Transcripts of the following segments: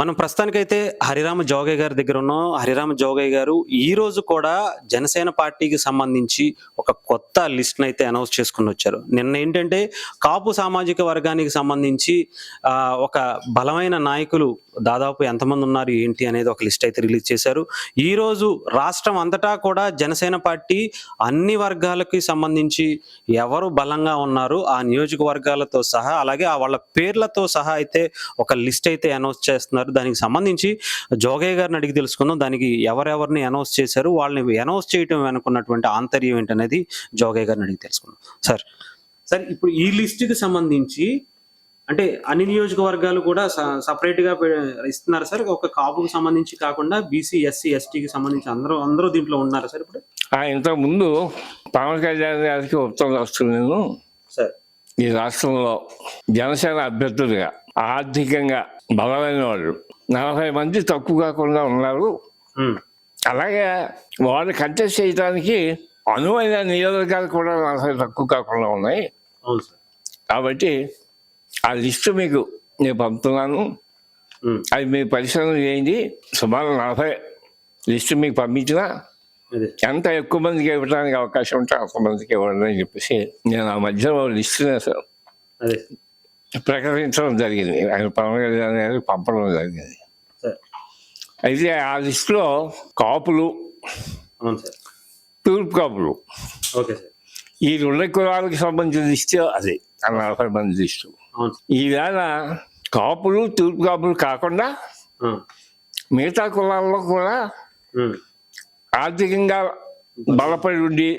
మనం ప్రస్తుతానికైతే హరిరామ జోగయ్య గారి దగ్గర ఉన్నాం. హరిరామ జోగయ్య గారు ఈ రోజు కూడా జనసేన పార్టీకి సంబంధించి ఒక కొత్త లిస్ట్ అయితే అనౌన్స్ చేసుకుని వచ్చారు. నిన్న ఏంటంటే కాపు సామాజిక వర్గానికి సంబంధించి ఒక బలమైన నాయకులు దాదాపు ఎంతమంది ఉన్నారు ఏంటి అనేది ఒక లిస్ట్ అయితే రిలీజ్ చేశారు. ఈ రోజు రాష్ట్రం అంతటా కూడా జనసేన పార్టీ అన్ని వర్గాలకి సంబంధించి ఎవరు బలంగా ఉన్నారు ఆ నియోజకవర్గాలతో సహా అలాగే ఆ వాళ్ళ పేర్లతో సహా అయితే ఒక లిస్ట్ అయితే అనౌన్స్ చేస్తున్నారు. దానికి సంబంధించి జోగయ్య గారిని అడిగి తెలుసుకుందాం. దానికి ఎవరెవరిని అనౌన్స్ చేశారు? వాళ్ళని అనౌన్స్ చేయటం వెనుకున్నటువంటి ఆంతర్యం ఏంటనేది జోగయ్య గారిని అడిగి తెలుసుకుందాం. సార్. సార్ ఇప్పుడు ఈ లిస్టుకి సంబంధించి అంటే అన్ని నియోజకవర్గాలు కూడా సపరేట్గా ఇస్తున్నారు సార్. ఒక కాపుకు సంబంధించి కాకుండా బీసీ ఎస్సీ ఎస్టీకి సంబంధించి అందరూ అందరూ దీంట్లో ఉన్నారు సార్ ఇప్పుడు. ఆ ఇంతకు ముందు పవన్ కళ్యాణ్ గారికి ఉత్తరం రాస్తుంది నేను. సార్. ఈ రాష్ట్రంలో జనసేన అభ్యర్థులుగా ఆర్థికంగా బలమైన వాళ్ళు నలభై మంది తక్కువ కాకుండా ఉన్నారు. అలాగే వాళ్ళు కంటెస్ట్ చేయడానికి అనువైన నియోజకవర్గాలు కూడా నలభై తక్కువ కాకుండా ఉన్నాయి. కాబట్టి ఆ లిస్టు మీకు నేను పంపుతున్నాను. అది మీరు పరిశీలన చేయండి. సుమారు నలభై లిస్టు మీకు పంపించినా ఎంత ఎక్కువ మందికి ఇవ్వడానికి అవకాశం ఉంటే అంత మందికి ఇవ్వండి అని చెప్పేసి నేను ఆ మధ్య లిస్ట్ అదే. ప్రకటించడం జరిగింది. ఆయన పవన్ కళ్యాణ్ గారు పంపడం జరిగింది. అయితే ఆ లిస్టులో కాపులు తూర్పు కాపులు. ఈ రెండు కులాలకు సంబంధించిన లిస్టు అదే ఆ నలభై మంది లిస్టు. ఈవేళ కాపులు తూర్పు కాపులు కాకుండా. మిగతా కులాల్లో కూడా. ఆర్థికంగా బలపడి ఉండి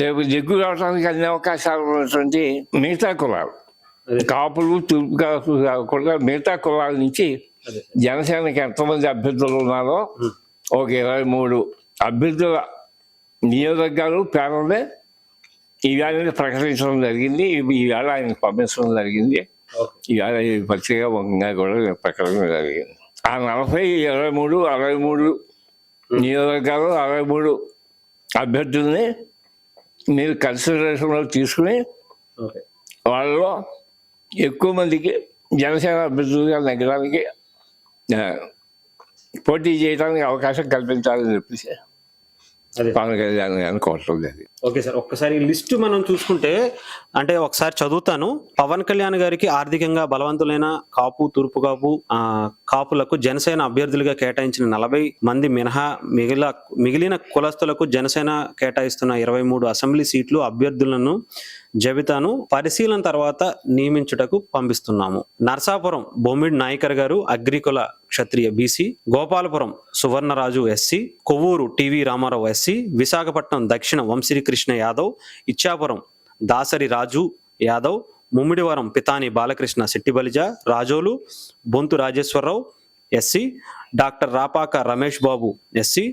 రేపు రావడానికి అన్ని అవకాశాలు ఉన్నటువంటి మిగతా కులాలు. కాపులు తూర్పు కాపులు కాకుండా మిగతా కులాల నుంచి జనసేనకి ఎంతమంది అభ్యర్థులు ఉన్నారో. ఒక ఇరవై మూడు అభ్యర్థుల నియోజకవర్గాలు పేర్లని ఈవేళ ప్రకటించడం జరిగింది. ఈవేళ ఆయనకు పంపించడం జరిగింది. ఈవేళ ఈ పత్రిక ముఖంగా కూడా ప్రకటన జరిగింది. ఆ నలభై ఇరవై మూడు అరవై మూడు నియోజకవర్గాలు అరవై మూడు అభ్యర్థుల్ని మీరు కన్సిడరేషన్లో తీసుకుని వాళ్ళలో ఎక్కువ మందికి జనసేన అభ్యర్థులుగా నగరానికి పోటీ చేయడానికి అవకాశం కల్పించాలని చెప్పేసి పవన్ కళ్యాణ్ ఓకే సార్ ఒక్కసారి లిస్ట్ మనం చూసుకుంటే అంటే ఒకసారి చదువుతాను. పవన్ కళ్యాణ్ గారికి ఆర్థికంగా బలవంతులైన కాపు తూర్పు కాపు ఆ, కాపులకు జనసేన అభ్యర్థులుగా కేటాయించిన నలభై మంది మినహా మిగిలిన మిగిలిన కులస్తులకు జనసేన కేటాయిస్తున్న ఇరవై మూడు అసెంబ్లీ సీట్లు అభ్యర్థులను జాబితాను పరిశీలన తర్వాత నియమించుటకు పంపిస్తున్నాము. నర్సాపురం బొమ్మిడి నాయకర్ గారు Agnikula Kshatriya BC Gopalapuram Suvarnaraju SC Kovvur TV Ramarao SC Visakhapatnam దక్షిణ Vamsikrishna Yadav Ichchapuram Dasari Raju Yadav Mummidivaram Pithani Balakrishna Settibalija Razole Bonthu Rajeswararao SC doctor Rapaka Ramesh Babu SC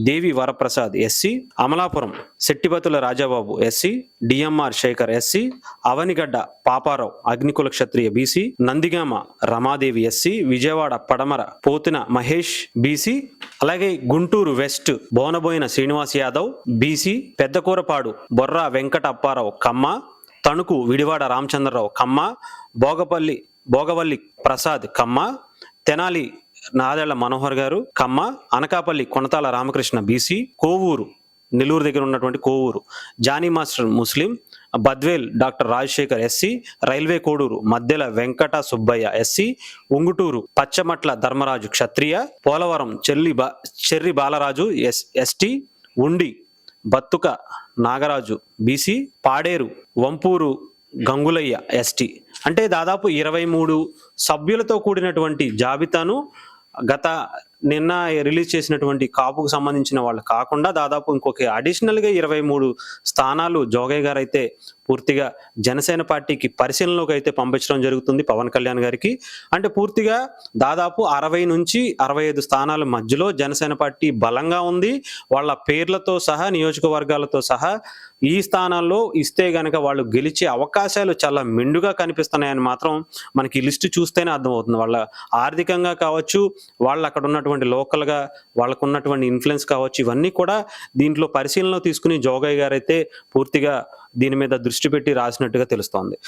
Devi Varaprasad SC Amalapuram Settibathula Rajababu SC DMR Sekhar SC Avanigadda Paparao Agnikula Kshatriya BC Nandigama Ramadevi SC Vijayawada పడమర Pothina Mahesh BC అలాగే Guntur west Bonaboina Srinivas Yadav BC Peddakurapadu Borra Venkata Apparao Kamma Tanuku Vidivada Ramachandrarao Kamma Bhogapalli Bhogavalli Prasad Kamma Tenali Nadendla Manohar garu Kamma Anakapalli Konathala Ramakrishna BC Kovur Nellore దగ్గర ఉన్నటువంటి Kovur. Jani master Muslim Badvel doctor Rajasekhar SC railway Kodur Maddela Venkata Subbaiah SC Ungutur Pachamatla Dharmaraju Kshatriya Polavaram చెల్లి బా Chirri Balaraju S ST Undi Battuka Nagaraju BC Paderu Vampuru Gangulaiah ST. అంటే దాదాపు ఇరవై మూడు సభ్యులతో కూడినటువంటి జాబితాను గత నిన్న రిలీజ్ చేసినటువంటి కాపుకు సంబంధించిన వాళ్ళు కాకుండా దాదాపు ఇంకొక అడిషనల్గా ఇరవై మూడు స్థానాలు జోగయ్య గారు అయితే పూర్తిగా జనసేన పార్టీకి పరిశీలనలోకి అయితే పంపించడం జరుగుతుంది పవన్ కళ్యాణ్ గారికి. అంటే పూర్తిగా దాదాపు అరవై నుంచి అరవై ఐదు స్థానాల మధ్యలో జనసేన పార్టీ బలంగా ఉంది. వాళ్ళ పేర్లతో సహా నియోజకవర్గాలతో సహా ఈ స్థానాల్లో ఇస్తే గనక వాళ్ళు గెలిచే అవకాశాలు చాలా మెండుగా కనిపిస్తున్నాయని మాత్రం మనకి లిస్ట్ లిస్టు చూస్తేనే అర్థమవుతుంది. వాళ్ళ ఆర్థికంగా కావచ్చు వాళ్ళు అక్కడ ఉన్నటువంటి లోకల్గా వాళ్ళకు ఉన్నటువంటి ఇన్ఫ్లుయెన్స్ కావచ్చు ఇవన్నీ కూడా దీంట్లో పరిశీలనలో తీసుకుని జోగయ్య గారు అయితే పూర్తిగా దీని మీద దృష్టి పెట్టి రాసినట్టుగా తెలుస్తోంది.